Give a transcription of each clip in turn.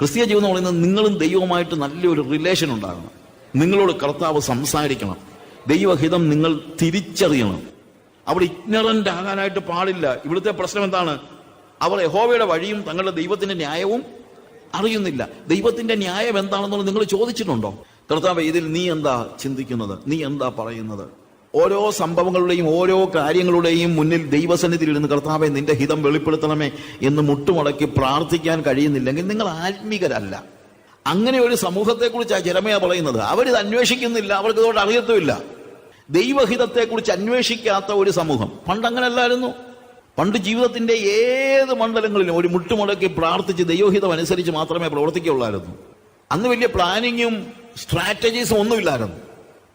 ക്രിസ്തീയ ജീവിതം പറയുന്നത് നിങ്ങളും ദൈവവുമായിട്ട് നല്ലൊരു റിലേഷൻ ഉണ്ടാകണം. നിങ്ങളോട് കർത്താവ് സംസാരിക്കണം. ദൈവഹിതം നിങ്ങൾ തിരിച്ചറിയണം. അവിടെ ഇഗ്നറന്റ് ആകാനായിട്ട് പാടില്ല. ഇവിടുത്തെ പ്രശ്നം എന്താണ്? അവർ യഹോവയുടെ വഴിയും തങ്ങളുടെ ദൈവത്തിന്റെ ന്യായവും അറിയുന്നില്ല. ദൈവത്തിന്റെ ന്യായം എന്താണെന്നുള്ളത് നിങ്ങൾ ചോദിച്ചിട്ടുണ്ടോ? കർത്താവ് ഇതിൽ നീ എന്താ ചിന്തിക്കുന്നത്? നീ എന്താ പറയുന്നത്? ഓരോ സംഭവങ്ങളുടെയും ഓരോ കാര്യങ്ങളുടെയും മുന്നിൽ ദൈവസന്നിധിയിൽ ഇരുന്ന് കർത്താവെ നിന്റെ ഹിതം വെളിപ്പെടുത്തണമേ എന്ന് മുട്ടുമടക്കി പ്രാർത്ഥിക്കാൻ കഴിയുന്നില്ലെങ്കിൽ നിങ്ങൾ ആത്മീകരല്ല. അങ്ങനെ ഒരു സമൂഹത്തെക്കുറിച്ചാണ് ജരമയ പറയുന്നത്. അവരിത് അന്വേഷിക്കുന്നില്ല അവർക്ക് ഇതോട് അറിയത്തുമില്ല. ദൈവഹിതത്തെക്കുറിച്ച് അന്വേഷിക്കാത്ത ഒരു സമൂഹം. പണ്ട് അങ്ങനെയല്ലായിരുന്നു പണ്ട് ജീവിതത്തിന്റെ ഏത് മണ്ഡലങ്ങളിലും ഒരു മുട്ടുമുടക്കി പ്രാർത്ഥിച്ച് ദൈവഹിതം അനുസരിച്ച് മാത്രമേ പ്രവർത്തിക്കുകയുള്ളായിരുന്നു. അന്ന് വലിയ പ്ലാനിങ്ങും സ്ട്രാറ്റജീസും ഒന്നുമില്ലായിരുന്നു.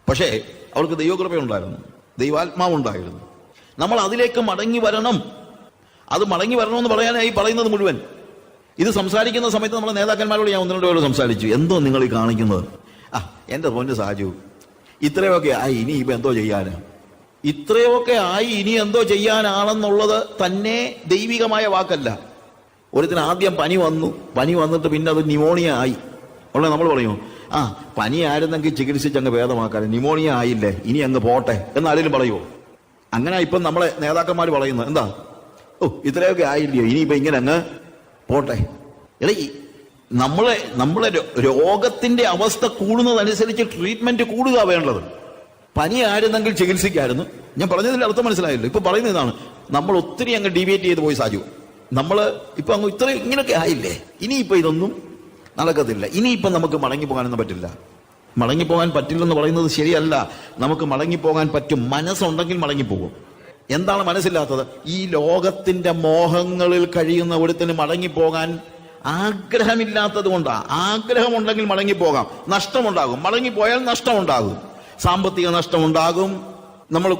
പക്ഷേ അവർക്ക് ദൈവകൃപയുണ്ടായിരുന്നു. ദൈവാത്മാവുണ്ടായിരുന്നു. നമ്മൾ അതിലേക്ക് മടങ്ങി വരണം. അത് മടങ്ങി വരണമെന്ന് പറയാനായി പറയുന്നത് മുഴുവൻ. ഇത് സംസാരിക്കുന്ന സമയത്ത് നമ്മൾ നേതാക്കന്മാരോട് ഞാൻ ഒന്ന് ഒന്നിനോട് പേരോട് സംസാരിച്ചു. എന്തോ നിങ്ങൾ ഈ കാണിക്കുന്നത്? ആ എന്റെ പൊന്ന് സാജു ഇത്രയൊക്കെ ആയി ഇനി ഇപ്പൊ എന്തോ ചെയ്യാൻ ഇത്രയൊക്കെ ആയി ഇനി എന്തോ ചെയ്യാനാണെന്നുള്ളത് തന്നെ ദൈവികമായ വാക്കല്ല. ഒരുത്തിന് ആദ്യം പനി വന്നു. പനി വന്നിട്ട് പിന്നെ അത് ന്യൂമോണിയ ആയി. ഉള്ള നമ്മൾ പറയും ആ പനി ആയിരുന്നെങ്കിൽ ചികിത്സിച്ച് അങ്ങ് ഭേദമാക്കാൻ ന്യൂമോണിയ ആയില്ലേ ഇനി അങ്ങ് പോട്ടെ എന്ന് ആരെങ്കിലും പറയുമോ അങ്ങനെ ഇപ്പം നമ്മളെ നേതാക്കന്മാർ പറയുന്നത്. എന്താ? ഓ ഇത്രയൊക്കെ ആയില്ലയോ? ഇനിയിപ്പോ ഇങ്ങനെ അങ്ങ് പോട്ടെ. എടാ നമ്മളെ നമ്മളെ രോഗത്തിന്റെ അവസ്ഥ കൂടുന്നതനുസരിച്ച് ട്രീറ്റ്മെന്റ് കൂടുക വേണ്ടത്. പനി ആയിരുന്നെങ്കിൽ ചികിത്സിക്കായിരുന്നു. ഞാൻ പറഞ്ഞതിന്റെ അർത്ഥം മനസ്സിലായല്ലോ? ഇപ്പൊ പറയുന്ന ഇതാണ്. നമ്മൾ ഒത്തിരി അങ്ങ് ഡീവിയേറ്റ് ചെയ്ത് പോയി സാജു. നമ്മൾ ഇപ്പൊ അങ്ങ് ഇത്ര ഇങ്ങനെയൊക്കെ ആയില്ലേ? ഇനിയിപ്പോ ഇതൊന്നും നടക്കത്തില്ല. ഇനിയിപ്പം നമുക്ക് മടങ്ങിപ്പോകാനൊന്നും പറ്റില്ല. മടങ്ങിപ്പോകാൻ പറ്റില്ലെന്ന് പറയുന്നത് ശരിയല്ല. നമുക്ക് മടങ്ങിപ്പോകാൻ പറ്റും. മനസ്സുണ്ടെങ്കിൽ മടങ്ങിപ്പോകും. എന്താണ് മനസ്സില്ലാത്തത്? ഈ ലോകത്തിന്റെ മോഹങ്ങളിൽ കഴിയുന്ന ഒരുത്തിന് മടങ്ങിപ്പോകാൻ ആഗ്രഹമില്ലാത്തത് കൊണ്ടാണ് ആഗ്രഹമുണ്ടെങ്കിൽ മടങ്ങിപ്പോകാം. നഷ്ടമുണ്ടാകും. മടങ്ങിപ്പോയാൽ നഷ്ടമുണ്ടാകും. സാമ്പത്തിക നഷ്ടമുണ്ടാകും. നമ്മൾ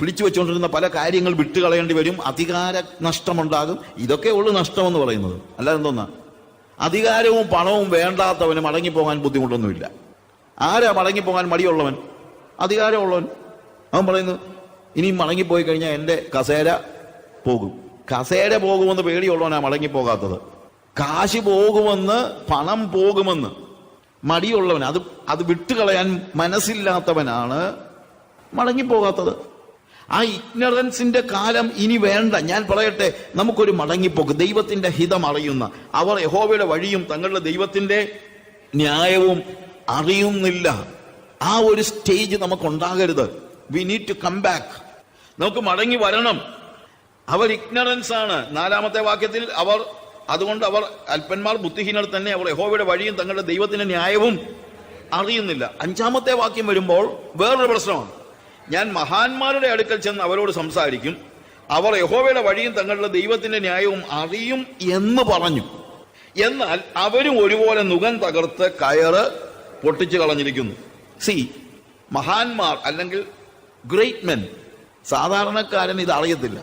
പിടിച്ചു വെച്ചുകൊണ്ടിരുന്ന പല കാര്യങ്ങൾ വിട്ടുകളയേണ്ടി വരും. അധികാര നഷ്ടമുണ്ടാകും. ഇതൊക്കെ ഉള്ളു നഷ്ടമെന്ന് പറയുന്നത്. അല്ലാതെ എന്തോന്നാ? അധികാരവും പണവും വേണ്ടാത്തവന് മടങ്ങിപ്പോകാൻ ബുദ്ധിമുട്ടൊന്നുമില്ല. ആരാ മടങ്ങിപ്പോകാൻ മടിയുള്ളവൻ? അധികാരമുള്ളവൻ. അവൻ പറയുന്നു ഇനിയും മടങ്ങിപ്പോയി കഴിഞ്ഞാൽ എന്റെ കസേര പോകും. കസേര പോകുമെന്ന് പേടിയുള്ളവനാ മടങ്ങിപ്പോകാത്തത്. കാശ് പോകുമെന്ന് പണം പോകുമെന്ന് മടിയുള്ളവൻ അത് അത് വിട്ടുകളയാൻ മനസ്സില്ലാത്തവനാണ് മടങ്ങിപ്പോകാത്തത്. ആ ഇഗ്നറൻസിന്റെ കാലം ഇനി വേണ്ട. ഞാൻ പറയട്ടെ നമുക്കൊരു മടങ്ങിപ്പോക്ക്. ദൈവത്തിന്റെ ഹിതം അറിയുന്ന അവർ യഹോവയുടെ വഴിയും തങ്ങളുടെ ദൈവത്തിന്റെ ന്യായവും അറിയുന്നില്ല. ആ ഒരു stage നമുക്കുണ്ടാകരുത്. We need to come back നമുക്ക് മടങ്ങി വരണം. അവർ ഇഗ്നറൻസ് ആണ്. നാലാമത്തെ വാക്യത്തിൽ അവർ അതുകൊണ്ട് അവർ അല്പന്മാർ ബുദ്ധിഹീനർ തന്നെ അവർ യഹോവയുടെ വഴിയും തങ്ങളുടെ ദൈവത്തിന്റെ ന്യായവും അറിയുന്നില്ല. അഞ്ചാമത്തെ വാക്യം വരുമ്പോൾ വേറൊരു പ്രശ്നമാണ്. ഞാൻ മഹാന്മാരുടെ അടുക്കൽ ചെന്ന് അവരോട് സംസാരിക്കും. അവർ യഹോവയുടെ വഴിയും തങ്ങളുടെ ദൈവത്തിന്റെ ന്യായവും അറിയും എന്ന് പറഞ്ഞു. എന്നാൽ അവരും ഒരുപോലെ നുകം തകർത്ത് കയറ് പൊട്ടിച്ചു കളഞ്ഞിരിക്കുന്നു. സി മഹാന്മാർ അല്ലെങ്കിൽ ഗ്രേറ്റ് മെൻ സാധാരണക്കാരൻ ഇത് അറിയത്തില്ല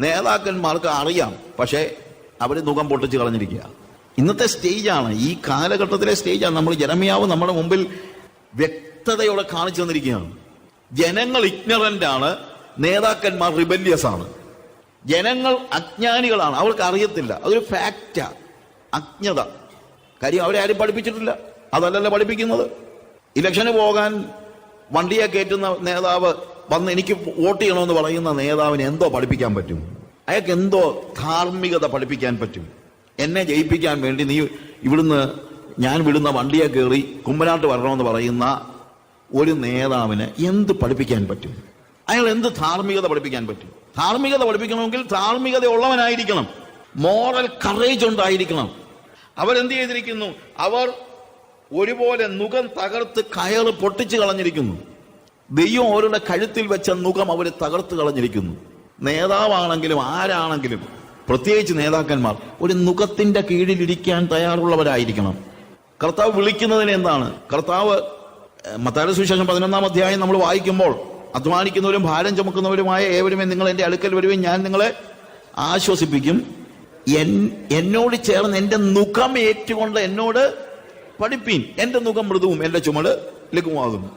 നേതാക്കന്മാർക്ക് അറിയാം പക്ഷേ അവർ മുഖം പൊട്ടിച്ച് കളഞ്ഞിരിക്കുക. ഇന്നത്തെ സ്റ്റേജാണ് ഈ കാലഘട്ടത്തിലെ സ്റ്റേജാണ് നമ്മൾ ജനമിയാവ് നമ്മുടെ മുമ്പിൽ വ്യക്തതയോടെ കാണിച്ചു തന്നിരിക്കുകയാണ്. ജനങ്ങൾ ഇഗ്നറന്റ് ആണ് നേതാക്കന്മാർ റിബല്യസ് ആണ്. ജനങ്ങൾ അജ്ഞാനികളാണ്. അവർക്ക് അറിയത്തില്ല. അതൊരു ഫാക്റ്റാ അജ്ഞത. കാര്യം അവരെ ആരും പഠിപ്പിച്ചിട്ടില്ല. അതല്ലല്ലോ പഠിപ്പിക്കുന്നത്. ഇലക്ഷന് പോകാൻ വണ്ടിയെ കയറ്റുന്ന നേതാവ് വന്ന് എനിക്ക് വോട്ട് ചെയ്യണമെന്ന് പറയുന്ന നേതാവിനെ എന്തോ പഠിപ്പിക്കാൻ പറ്റും? അയാൾക്ക് എന്തോ ധാർമ്മികത പഠിപ്പിക്കാൻ പറ്റും? എന്നെ ജയിപ്പിക്കാൻ വേണ്ടി നീ ഇവിടുന്ന് ഞാൻ വിടുന്ന വണ്ടിയെ കയറി കുമ്പനാട്ട് വരണമെന്ന് പറയുന്ന ഒരു നേതാവിന് എന്ത് പഠിപ്പിക്കാൻ പറ്റും? അയാൾ എന്ത് ധാർമ്മികത പഠിപ്പിക്കാൻ പറ്റും? ധാർമ്മികത പഠിപ്പിക്കണമെങ്കിൽ ധാർമ്മികത ഉള്ളവനായിരിക്കണം മോറൽ കറേജ് ഉണ്ടായിരിക്കണം. അവരെന്ത് ചെയ്തിരിക്കുന്നു? അവർ ഒരുപോലെ നുഖം തകർത്ത് കയറ് പൊട്ടിച്ചു കളഞ്ഞിരിക്കുന്നു. ദൈവം അവരുടെ കഴുത്തിൽ വെച്ച നുഖം അവർ തകർത്ത് കളഞ്ഞിരിക്കുന്നു. നേതാവാണെങ്കിലും ആരാണെങ്കിലും പ്രത്യേകിച്ച് നേതാക്കന്മാർ ഒരു നുഖത്തിന്റെ കീഴിലിരിക്കാൻ തയ്യാറുള്ളവരായിരിക്കണം. കർത്താവ് വിളിക്കുന്നതിന് എന്താണ്? കർത്താവ് മത്തായ സുവിശേഷം പതിനൊന്നാം അധ്യായം നമ്മൾ വായിക്കുമ്പോൾ അധ്വാനിക്കുന്നവരും ഭാരം ചുമക്കുന്നവരുമായ ഏവരുമേ നിങ്ങൾ എന്റെ അടുക്കൽ വരുവേ ഞാൻ നിങ്ങളെ ആശ്വസിപ്പിക്കും. എന്നോട് ചേർന്ന് എന്റെ മുഖം ഏറ്റുകൊണ്ട് എന്നോട് പഠിപ്പീൻ. എന്റെ മുഖം മൃദുവും എന്റെ ചുമട് ലഘുവാകുന്നു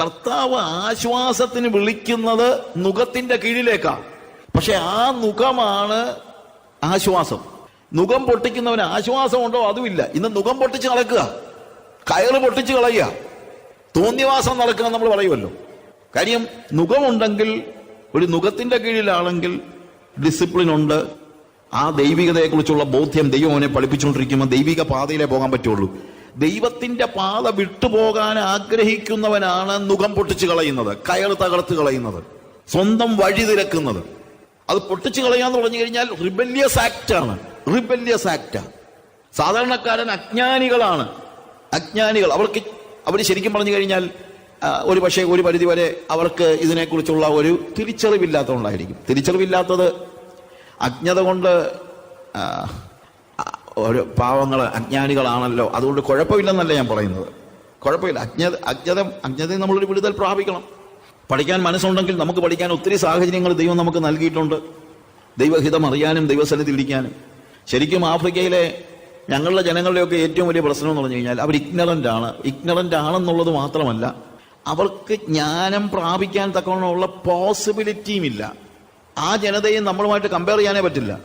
കർത്താവ് ആശ്വാസത്തിന് വിളിക്കുന്നത് മുഖത്തിന്റെ കീഴിലേക്കാണ് പക്ഷെ ആ മുഖമാണ് ആശ്വാസം. മുഖം പൊട്ടിക്കുന്നവന് ആശ്വാസമുണ്ടോ? അതുമില്ല. ഇന്ന് മുഖം പൊട്ടിച്ച് കളക്കുക കയറ് പൊട്ടിച്ച് കളയുക. തോന്നിവാസം നടക്കുന്ന നമ്മൾ പറയുമല്ലോ. കാര്യം നുഖമുണ്ടെങ്കിൽ ഒരു നുഖത്തിന്റെ കീഴിലാണെങ്കിൽ ഡിസിപ്ലിൻ ഉണ്ട്. ആ ദൈവികതയെക്കുറിച്ചുള്ള ബോധ്യം ദൈവം അവനെ പഠിപ്പിച്ചുകൊണ്ടിരിക്കുമ്പോൾ ദൈവിക പാതയിലേ പോകാൻ പറ്റുള്ളൂ. ദൈവത്തിന്റെ പാത വിട്ടുപോകാൻ ആഗ്രഹിക്കുന്നവനാണ് നുഖം പൊട്ടിച്ചു കളയുന്നത് കയർ തകർത്ത് കളയുന്നത് സ്വന്തം വഴി തിരക്കുന്നത്. അത് പൊട്ടിച്ചു കളയാന്ന് പറഞ്ഞു കഴിഞ്ഞാൽ റിബല്യസ് ആക്ട് ആണ്. റിബല്യസ് ആക്ട് സാധാരണക്കാരൻ അജ്ഞാനികളാണ്. അജ്ഞാനികൾ. അവർക്ക് അവർ ശരിക്കും പറഞ്ഞു കഴിഞ്ഞാൽ ഒരു പക്ഷേ ഒരു പരിധി വരെ അവർക്ക് ഇതിനെക്കുറിച്ചുള്ള ഒരു തിരിച്ചറിവില്ലാത്തതുകൊണ്ടായിരിക്കും. തിരിച്ചറിവില്ലാത്തത് അജ്ഞത കൊണ്ട് ഒരു പാവങ്ങൾ അജ്ഞാനികളാണല്ലോ. അതുകൊണ്ട് കുഴപ്പമില്ലെന്നല്ല ഞാൻ പറയുന്നത്. കുഴപ്പമില്ല. അജ്ഞത അജ്ഞത അജ്ഞതയും നമ്മളൊരു വിടുതൽ പ്രാപിക്കണം. പഠിക്കാൻ മനസ്സുണ്ടെങ്കിൽ നമുക്ക് പഠിക്കാൻ ഒത്തിരി സാഹചര്യങ്ങൾ ദൈവം നമുക്ക് നൽകിയിട്ടുണ്ട്. ദൈവഹിതം അറിയാനും ദൈവസന്നിധി ഇരിക്കാനും. ശരിക്കും ആഫ്രിക്കയിലെ ഞങ്ങളുടെ ജനങ്ങളുടെയൊക്കെ ഏറ്റവും വലിയ പ്രശ്നം എന്ന് പറഞ്ഞു കഴിഞ്ഞാൽ അവർ ഇഗ്നറന്റ് ആണ്. ഇഗ്നറന്റ് ആണെന്നുള്ളത് മാത്രമല്ല അവർക്ക് ജ്ഞാനം പ്രാപിക്കാൻ തക്കവണ്ണമുള്ള പോസിബിലിറ്റിയും ഇല്ല. ആ ജനതയെ നമ്മളുമായിട്ട് കമ്പയർ ചെയ്യാനേ പറ്റില്ല.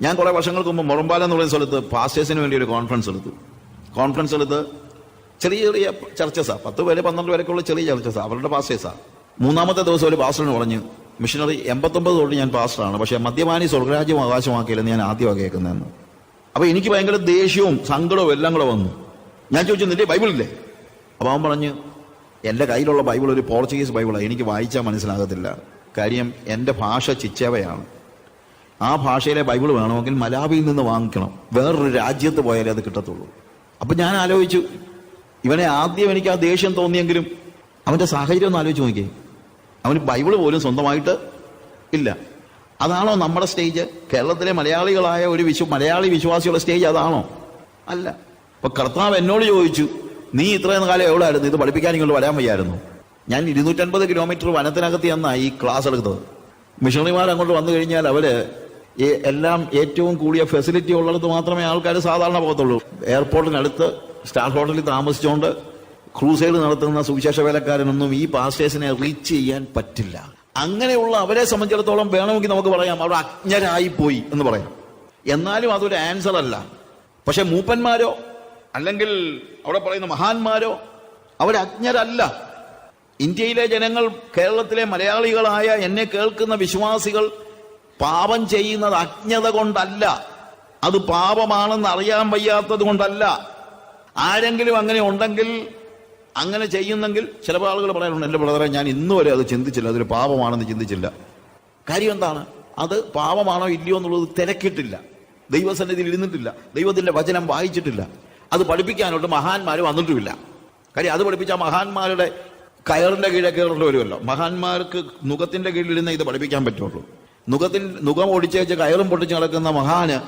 ഞാൻ കുറെ വർഷങ്ങൾക്ക് മുമ്പ് മുറമ്പാല എന്ന് പറയുന്ന സ്ഥലത്ത് പാസ്റ്റേഴ്സിന് വേണ്ടി ഒരു കോൺഫറൻസ് എടുത്തു. കോൺഫറൻസ് എടുത്ത് ചെറിയ ചെറിയ ചർച്ചസാ പത്ത് പേര് പന്ത്രണ്ട് പേരൊക്കെയുള്ള ചെറിയ ചർച്ചസാ അവരുടെ പാസ്റ്റേഴ്സാ മൂന്നാമത്തെ ദിവസം ഒരു പാസ്റ്ററിന് പറഞ്ഞു മിഷനറി എൺപത്തൊമ്പത് തൊട്ട് ഞാൻ പാസ്റ്ററാണ് പക്ഷേ മദ്യപാനി സ്വർഗരാജ്യം അവകാശമാക്കിയില്ലെന്ന് ഞാൻ ആദ്യമാണ് കേൾക്കുന്നതെന്ന്. അപ്പൊ എനിക്ക് ഭയങ്കര ദേഷ്യവും സങ്കടവും എല്ലാം കൂടെ വന്നു. ഞാൻ ചോദിച്ചു നിന്റെ ബൈബിളില്ലേ അപ്പൊ അവൻ പറഞ്ഞു എന്റെ കയ്യിലുള്ള ബൈബിൾ ഒരു പോർച്ചുഗീസ് ബൈബിളാണ് എനിക്ക് വായിച്ചാൽ മനസ്സിലാകത്തില്ല. കാര്യം എന്റെ ഭാഷ ചിച്ചവയാണ്. ആ ഭാഷയിലെ ബൈബിൾ വേണമെങ്കിൽ മലാബിയിൽ നിന്ന് വാങ്ങിക്കണം. വേറൊരു രാജ്യത്ത് പോയാലേ അത് കിട്ടത്തുള്ളൂ. അപ്പൊ ഞാൻ ആലോചിച്ചു ഇവനെ ആദ്യം എനിക്ക് ആ ദേഷ്യം തോന്നിയെങ്കിലും അവന്റെ സാഹചര്യം ഒന്ന് ആലോചിച്ച് നോക്കിയേ. അവന് ബൈബിൾ പോലും സ്വന്തമായിട്ട് ഇല്ല. അതാണോ നമ്മുടെ സ്റ്റേജ്? കേരളത്തിലെ മലയാളികളായ ഒരു വിശ്വ മലയാളി വിശ്വാസിയുള്ള സ്റ്റേജ് അതാണോ? അല്ല. അപ്പൊ കർത്താവ് എന്നോട് ചോദിച്ചു നീ ഇത്രയും കാലം എവിടെയായിരുന്നു ഇത് പഠിപ്പിക്കാൻ ഇങ്ങോട്ട് വരാൻ വയ്യായിരുന്നു. ഞാൻ ഇരുന്നൂറ്റൻപത് കിലോമീറ്റർ വനത്തിനകത്ത് ചെന്നാണ് ഈ ക്ലാസ് എടുത്തത്. മിഷണറിമാർ അങ്ങോട്ട് വന്നു കഴിഞ്ഞാൽ അവർ എല്ലാം ഏറ്റവും കൂടിയ ഫെസിലിറ്റി ഉള്ളിടത്ത് മാത്രമേ ആൾക്കാർ സാധാരണ പോകത്തുള്ളൂ. എയർപോർട്ടിനടുത്ത് സ്റ്റാർ ഹോട്ടലിൽ താമസിച്ചുകൊണ്ട് ക്രൂസൈഡ് നടത്തുന്ന സുവിശേഷ വേലക്കാരനൊന്നും ഈ പാസ്റ്റേഴ്സിനെ റീച്ച് ചെയ്യാൻ പറ്റില്ല. അങ്ങനെയുള്ള അവരെ സംബന്ധിച്ചിടത്തോളം വേണമെങ്കിൽ നമുക്ക് പറയാം അവർ അജ്ഞരായി പോയി എന്ന് പറയാം. എന്നാലും അതൊരു ആൻസർ അല്ല. പക്ഷെ മൂപ്പന്മാരോ അല്ലെങ്കിൽ അവിടെ പറയുന്ന മഹാന്മാരോ അവർ അജ്ഞരല്ല. ഇന്ത്യയിലെ ജനങ്ങൾ കേരളത്തിലെ മലയാളികളായ എന്നെ കേൾക്കുന്ന വിശ്വാസികൾ പാപം ചെയ്യുന്നത് അജ്ഞത കൊണ്ടല്ല. അത് പാപമാണെന്ന് അറിയാൻ വയ്യാത്തത് കൊണ്ടല്ല. ആരെങ്കിലും അങ്ങനെ ഉണ്ടെങ്കിൽ അങ്ങനെ ചെയ്യുന്നെങ്കിൽ ചില ആളുകൾ പറയാനുണ്ട് എന്റെ ബ്രദറെ ഞാൻ ഇന്ന് വരെ അത് ചിന്തിച്ചില്ല അതൊരു പാപമാണെന്ന് ചിന്തിച്ചില്ല. കാര്യം എന്താണ്? അത് പാപമാണോ ഇല്ലയോ എന്നുള്ളത് തിരക്കിട്ടില്ല. ദൈവസന്നിധിയിൽ ഇരുന്നിട്ടില്ല. ദൈവത്തിന്റെ വചനം വായിച്ചിട്ടില്ല. അത് പഠിപ്പിക്കാനോട്ട് മഹാന്മാർ വന്നിട്ടുമില്ല. കാര്യം അത് പഠിപ്പിച്ച മഹാന്മാരുടെ കയറിന്റെ കീഴെ കയറേണ്ടി വരുമല്ലോ. മഹാന്മാർക്ക് നുഖത്തിന്റെ കീഴിലിരുന്ന് ഇത് പഠിപ്പിക്കാൻ പറ്റുള്ളൂ. നുഖത്തിൽ നുഖം ഒടിച്ചേച്ച് കയറും പൊട്ടിച്ച് നടക്കുന്ന മഹാന്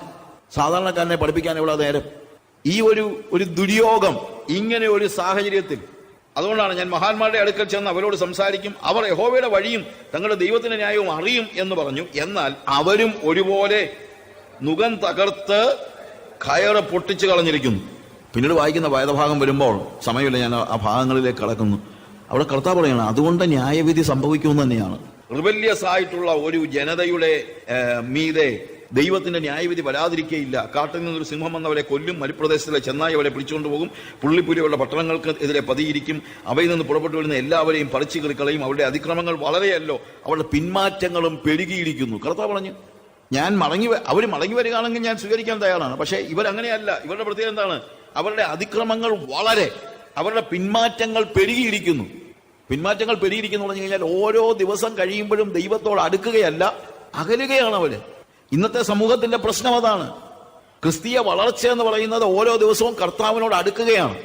സാധാരണക്കാരനെ പഠിപ്പിക്കാൻ എവിടെ നേരം. ഈ ഒരു ഒരു ദുര്യോഗം ഇങ്ങനെ ഒരു സാഹചര്യത്തിൽ അതുകൊണ്ടാണ് ഞാൻ മഹാന്മാരുടെ അടുക്കൽ ചെന്ന് അവരോട് സംസാരിക്കും അവർ യഹോവയുടെ വഴിയും തങ്ങളുടെ ദൈവത്തിന്റെ ന്യായവും അറിയും എന്ന് പറഞ്ഞു. എന്നാൽ അവരും ഒരുപോലെ നുകം തകർത്ത് കയറ് പൊട്ടിച്ചു കളഞ്ഞിരിക്കുന്നു. പിന്നീട് വായിക്കുന്ന വേദഭാഗം വരുമ്പോൾ സമയമില്ല ഞാൻ ആ ഭാഗങ്ങളിലേക്ക് കടക്കുന്നു. അവിടെ കർത്താവ് പറയണം അതുകൊണ്ട് ന്യായവിധി സംഭവിക്കുമെന്ന് തന്നെയാണ്. റിബല്യസ് ആയിട്ടുള്ള ഒരു ജനതയുടെ മീതെ ദൈവത്തിന്റെ ന്യായവിധി വരാതിരിക്കുകയില്ല കാട്ടിൽ നിന്നൊരു സിംഹം വന്നവരെ കൊല്ലും മരുപ്രദേശത്തിലെ ചെന്നായി അവരെ പിടിച്ചുകൊണ്ട് പോകും. പുള്ളിപ്പുലിയുള്ള പട്ടണങ്ങൾക്ക് എതിരെ പതിയിരിക്കും. അവയിൽ നിന്ന് പുറപ്പെട്ടു വരുന്ന എല്ലാവരെയും പറിച്ചു കളയും. അവരുടെ അതിക്രമങ്ങൾ വളരെയല്ലോ. അവരുടെ പിന്മാറ്റങ്ങളും പെരുകിയിരിക്കുന്നു. കർത്താവ് പറഞ്ഞു ഞാൻ മടങ്ങി അവർ മടങ്ങി വരികയാണെങ്കിൽ ഞാൻ സ്വീകരിക്കാൻ തയ്യാറാണ്. പക്ഷേ ഇവരങ്ങനെയല്ല. ഇവരുടെ പ്രത്യേകത എന്താണ്? അവരുടെ അതിക്രമങ്ങൾ വളരെ അവരുടെ പിന്മാറ്റങ്ങൾ പെരുകിയിരിക്കുന്നു. പിന്മാറ്റങ്ങൾ പെരുകിയിരിക്കുന്നു പറഞ്ഞു കഴിഞ്ഞാൽ ഓരോ ദിവസം കഴിയുമ്പോഴും ദൈവത്തോട് അടുക്കുകയല്ല അകലുകയാണ് അവർ. ഇന്നത്തെ സമൂഹത്തിന്റെ പ്രശ്നം അതാണ്. ക്രിസ്തീയ വളർച്ച എന്ന് പറയുന്നത് ഓരോ ദിവസവും കർത്താവിനോട് അടുക്കുകയാണ്.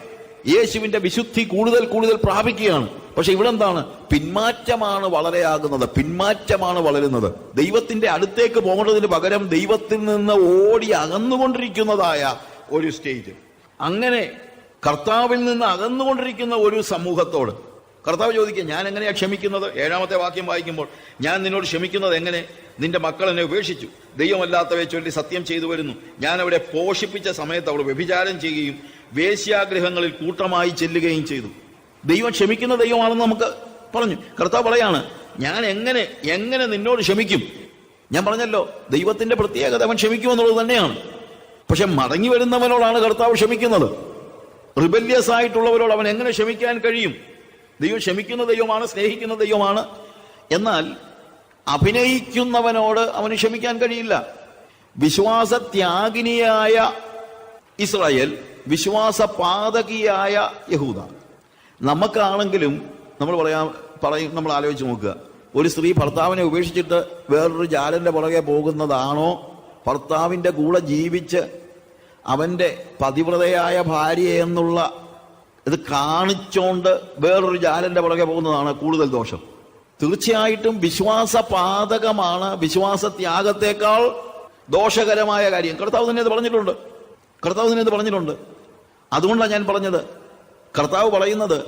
യേശുവിന്റെ വിശുദ്ധി കൂടുതൽ കൂടുതൽ പ്രാപിക്കുകയാണ്. പക്ഷെ ഇവിടെ എന്താണ് പിന്മാറ്റമാണ് വളരെയാകുന്നത്. പിന്മാറ്റമാണ് വളരുന്നത്. ദൈവത്തിന്റെ അടുത്തേക്ക് പോകേണ്ടതിന് പകരം ദൈവത്തിൽ നിന്ന് ഓടി അകന്നുകൊണ്ടിരിക്കുന്നതായ ഒരു സ്റ്റേജ്. അങ്ങനെ കർത്താവിൽ നിന്ന് അകന്നുകൊണ്ടിരിക്കുന്ന ഒരു സമൂഹത്തോട് കർത്താവ് ചോദിക്കുക ഞാൻ എങ്ങനെയാണ് ക്ഷമിക്കുന്നത്? ഏഴാമത്തെ വാക്യം വായിക്കുമ്പോൾ ഞാൻ നിന്നോട് ക്ഷമിക്കുന്നത് എങ്ങനെ? നിന്റെ മക്കൾ എന്നെ ഉപേക്ഷിച്ചു. ദൈവമല്ലാത്തവയെ ചൊല്ലി സത്യം ചെയ്തു വരുന്നു. ഞാൻ അവിടെ പോഷിപ്പിച്ച സമയത്ത് അവർ വ്യഭിചാരം ചെയ്യുകയും വേശ്യാഗ്രഹങ്ങളിൽ കൂട്ടമായി ചെല്ലുകയും ചെയ്തു. ദൈവം ക്ഷമിക്കുന്ന ദൈവമാണെന്ന് നമുക്ക് പറഞ്ഞു. കർത്താവ് പറയാണ് ഞാൻ എങ്ങനെ എങ്ങനെ നിന്നോട് ക്ഷമിക്കും? ഞാൻ പറഞ്ഞല്ലോ ദൈവത്തിന്റെ പ്രത്യേകത അവൻ ക്ഷമിക്കുമെന്നുള്ളത് തന്നെയാണ്. പക്ഷെ മടങ്ങി വരുന്നവനോടാണ് കർത്താവ് ക്ഷമിക്കുന്നത്. റിബല്യസ് ആയിട്ടുള്ളവരോട് അവൻ എങ്ങനെ ക്ഷമിക്കാൻ കഴിയും? ദൈവം ക്ഷമിക്കുന്ന ദൈവമാണ് സ്നേഹിക്കുന്ന ദൈവമാണ്. എന്നാൽ അഭിനയിക്കുന്നവനോട് അവന് ക്ഷമിക്കാൻ കഴിയില്ല. വിശ്വാസത്യാഗിനിയായ ഇസ്രായേൽ വിശ്വാസ പാതകിയായ യഹൂദ നമുക്കാണെങ്കിലും നമ്മൾ പറയാം പറയും നമ്മൾ ആലോചിച്ച് നോക്കുക. ഒരു സ്ത്രീ ഭർത്താവിനെ ഉപേക്ഷിച്ചിട്ട് വേറൊരു ജാലന്റെ പുറകെ പോകുന്നതാണോ? ഭർത്താവിന്റെ കൂടെ ജീവിച്ച് അവന്റെ പതിവ്രതയായ ഭാര്യ എന്നുള്ള ഇത് കാണിച്ചോണ്ട് വേറൊരു ജാലന്റെ പുറകെ പോകുന്നതാണ് കൂടുതൽ ദോഷം. തീർച്ചയായിട്ടും വിശ്വാസ പാതകമാണ് വിശ്വാസ ത്യാഗത്തെക്കാൾ ദോഷകരമായ കാര്യം. കർത്താവ് തന്നെ ഇത് പറഞ്ഞിട്ടുണ്ട്. കർത്താവ് തന്നെ ഇത് പറഞ്ഞിട്ടുണ്ട്. അതുകൊണ്ടാണ് ഞാൻ പറഞ്ഞത്. കർത്താവ് പറയുന്നത്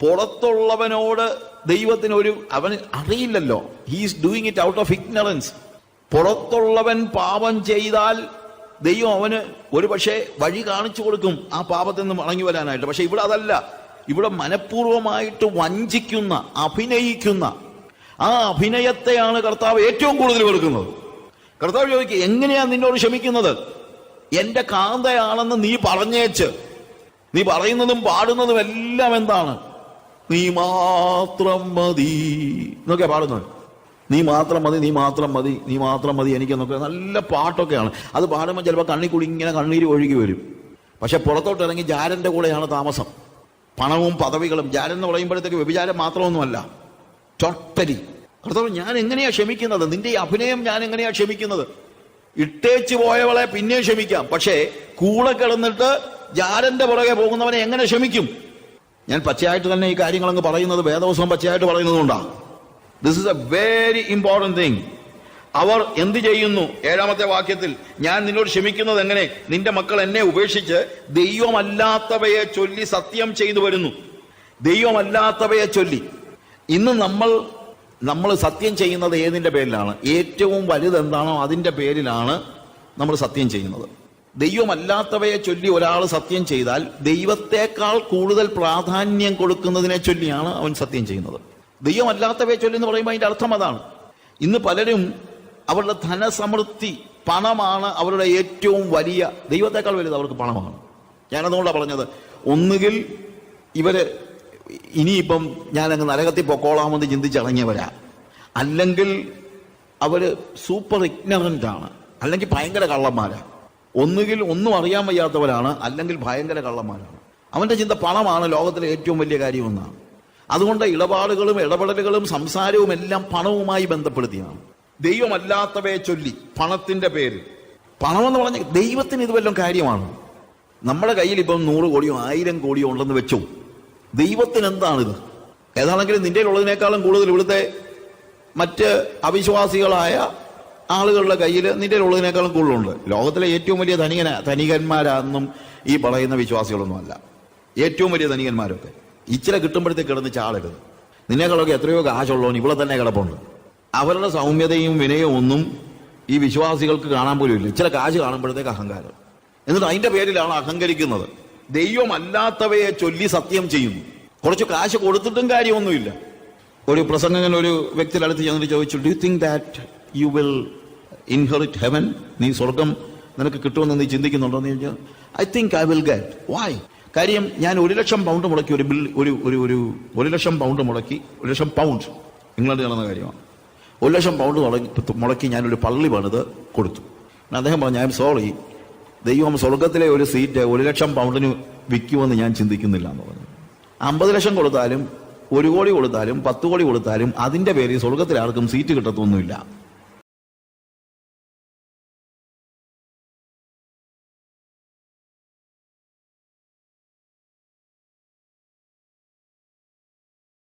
പുറത്തുള്ളവനോട് ദൈവത്തിന് ഒരു അവന് അറിയില്ലല്ലോ. He's doing it out of ignorance പുറത്തുള്ളവൻ പാപം ചെയ്താൽ ദൈവം അവന് ഒരു പക്ഷേ വഴി കാണിച്ചു കൊടുക്കും ആ പാപത്തിൽ നിന്ന് മടങ്ങി വരാനായിട്ട്. പക്ഷെ ഇവിടെ അതല്ല. ഇവിടെ മനഃപൂർവമായിട്ട് വഞ്ചിക്കുന്ന അഭിനയിക്കുന്ന ആ അഭിനയത്തെയാണ് കർത്താവ് ഏറ്റവും കൂടുതൽ വെറുക്കുന്നത്. കർത്താവ് ചോദിക്കുക എങ്ങനെയാ നിന്നോട് ക്ഷമിക്കുന്നത്? എന്റെ കാന്തയാണെന്ന് നീ പറഞ്ഞേച്ച്. നീ പറയുന്നതും പാടുന്നതും എല്ലാം എന്താണ്? നീ മാത്രം മതി. എന്നൊക്കെ പാടുന്നത്. നീ മാത്രം മതി നീ മാത്രം മതി നീ മാത്രം മതി എനിക്കെന്നൊക്കെ നല്ല പാട്ടൊക്കെയാണ്. അത് പാടുമ്പോൾ ചിലപ്പോൾ കണ്ണി കൂടി ഇങ്ങനെ കണ്ണീര് ഒഴുകി വരും. പക്ഷെ പുറത്തോട്ട് ഇറങ്ങി ജാരന്റെ കൂടെയാണ് താമസം. പണവും പദവികളും. ജാരൻ എന്ന് പറയുമ്പോഴത്തേക്ക് വ്യഭിചാരം മാത്രമൊന്നുമല്ല. ടോട്ടലി കർത്താവ് ഞാൻ എങ്ങനെയാ ക്ഷമിക്കുന്നത്? നിന്റെ ഈ അഭിനയം ഞാൻ എങ്ങനെയാ ക്ഷമിക്കുന്നത്? ഇട്ടേച്ച് പോയവളെ പിന്നെ ക്ഷമിക്കാം. പക്ഷേ കൂടെ കിടന്നിട്ട് ജാരന്റെ പുറകെ പോകുന്നവനെ എങ്ങനെ ക്ഷമിക്കും? ഞാൻ പച്ചയായിട്ട് തന്നെ ഈ കാര്യങ്ങളങ്ങ് പറയുന്നത് വേദവസം പച്ചയായിട്ട് പറയുന്നതുകൊണ്ടാണ് this is a very important thing അവർ എന്ത് ചെയ്യുന്നു? ഏഴാമത്തെ വാക്യത്തിൽ ഞാൻ നിന്നോട് ക്ഷമിക്കുന്നത് എങ്ങനെ? നിന്റെ മക്കൾ എന്നെ ഉപേക്ഷിച്ച് ദൈവമല്ലാത്തവയെ ചൊല്ലി സത്യം ചെയ്തു വരുന്നു. ദൈവമല്ലാത്തവയെ ചൊല്ലി. ഇന്ന് നമ്മൾ നമ്മൾ സത്യം ചെയ്യുന്നത് ഏതിന്റെ പേരിലാണ്? ഏറ്റവും വലുത് എന്താണോ അതിന്റെ പേരിലാണ് നമ്മൾ സത്യം ചെയ്യുന്നത്. ദൈവമല്ലാത്തവയെ ചൊല്ലി ഒരാൾ സത്യം ചെയ്താൽ ദൈവത്തെക്കാൾ കൂടുതൽ പ്രാധാന്യം കൊടുക്കുന്നതിനെ ചൊല്ലിയാണ് അവൻ സത്യം ചെയ്യുന്നത്. ദൈവമല്ലാത്തവയെ ചൊല്ലി എന്ന് പറയുമ്പോൾ അതിന്റെ അർത്ഥം അതാണ്. ഇന്ന് പലരും അവരുടെ ധനസമൃദ്ധി പണമാണ് അവരുടെ ഏറ്റവും വലിയ ദൈവത്തെക്കാൾ വലുത് അവർക്ക് പണമാണ്. ഞാനതുകൊണ്ടാണ് പറഞ്ഞത്. ഒന്നുകിൽ ഇവർ ഇനിയിപ്പം ഞാനങ്ങ് നരകത്തിൽ പൊക്കോളാമെന്ന് ചിന്തിച്ചിറങ്ങിയവരാ. അല്ലെങ്കിൽ അവർ സൂപ്പർ ഇഗ്നറന്റ് ആണ് അല്ലെങ്കിൽ ഭയങ്കര കള്ളന്മാരാണ് ഒന്നുകിൽ ഒന്നും അറിയാൻ വയ്യാത്തവരാണ്. അല്ലെങ്കിൽ ഭയങ്കര കള്ളന്മാരാണ്. അവന്റെ ചിന്ത പണമാണ് ലോകത്തിലെ ഏറ്റവും വലിയ കാര്യമെന്നാണ് അതുകൊണ്ട് ഇടപാടുകളും ഇടപെടലുകളും സംസാരവും എല്ലാം പണവുമായി ബന്ധപ്പെടുത്തിയാണ്. ദൈവമല്ലാത്തവയെ ചൊല്ലി പണത്തിന്റെ പേര്. പണമെന്ന് പറഞ്ഞ ദൈവത്തിന് ഇത് വല്ലതും കാര്യമാണ്. നമ്മുടെ കയ്യിൽ ഇപ്പം നൂറ് കോടിയോ ആയിരം കോടിയോ ഉണ്ടെന്ന് വെച്ചോ ദൈവത്തിന് എന്താണിത് ഏതാണെങ്കിലും നിന്റെ ഉള്ളതിനേക്കാളും കൂടുതൽ ഇവിടുത്തെ മറ്റ് അവിശ്വാസികളായ ആളുകളുടെ കയ്യിൽ നിന്റെ ഉള്ളതിനേക്കാളും കൂടുതലുണ്ട്. ലോകത്തിലെ ഏറ്റവും വലിയ ധനികന ധനികന്മാരാണെന്നും ഈ പറയുന്ന വിശ്വാസികളൊന്നുമല്ല. ഏറ്റവും വലിയ ധനികന്മാരൊക്കെ. ഇച്ചിരി കിട്ടുമ്പോഴത്തേക്ക് കിടന്ന് ചാടരുത്. നിന്നേക്കാളൊക്കെ എത്രയോ കാശുള്ളവൻ ഇവിടെ തന്നെ കിടപ്പുണ്ട്. അവരുടെ സൗമ്യതയും വിനയവും ഒന്നും ഈ വിശ്വാസികൾക്ക് കാണാൻ പോലും ഇല്ല. ഇച്ചിരി കാശ് കാണുമ്പോഴത്തേക്ക് അഹങ്കാരം. എന്നിട്ട് അതിന്റെ പേരിലാണ് അഹങ്കരിക്കുന്നത്. ദൈവമല്ലാത്തവയെ ചൊല്ലി സത്യം ചെയ്യുന്നു. കുറച്ച് കാശ് കൊടുത്തിട്ടും കാര്യമൊന്നുമില്ല. ഒരു പ്രസംഗകൻ ഒരു വ്യക്തിയുടെ അടുത്ത് ചെന്നിട്ട് ചോദിച്ചു do think that you will inherit heaven നീ സ്വർഗം നിനക്ക് കിട്ടുമെന്ന് നീ ചിന്തിക്കുന്നുണ്ടോ? എന്ന് ചോദിച്ചാൽ I think I will get why കാര്യം ഞാൻ ഒരു ലക്ഷം പൗണ്ട് മുടക്കി ഒരു ബിൽ ഒരു ഒരു ഒരു ഒരു ലക്ഷം പൗണ്ട് മുടക്കി ഒരു ലക്ഷം പൗണ്ട് ഇംഗ്ലണ്ടിൽ നടന്ന കാര്യമാണ്. ഒരു ലക്ഷം പൗണ്ട് മുടക്കി ഞാനൊരു പള്ളി പണിത് കൊടുത്തു. അദ്ദേഹം പറഞ്ഞു ഞാൻ സോറി ദൈവം സ്വർഗത്തിലെ ഒരു സീറ്റ് ഒരു ലക്ഷം പൗണ്ടിന് വിൽക്കുമെന്ന് ഞാൻ ചിന്തിക്കുന്നില്ല എന്ന് പറഞ്ഞു. അമ്പത് ലക്ഷം കൊടുത്താലും ഒരു കോടി കൊടുത്താലും പത്ത് കോടി കൊടുത്താലും അതിന്റെ പേരിൽ സ്വർഗത്തിൽ ആർക്കും സീറ്റ് കിട്ടത്തൊന്നുമില്ല.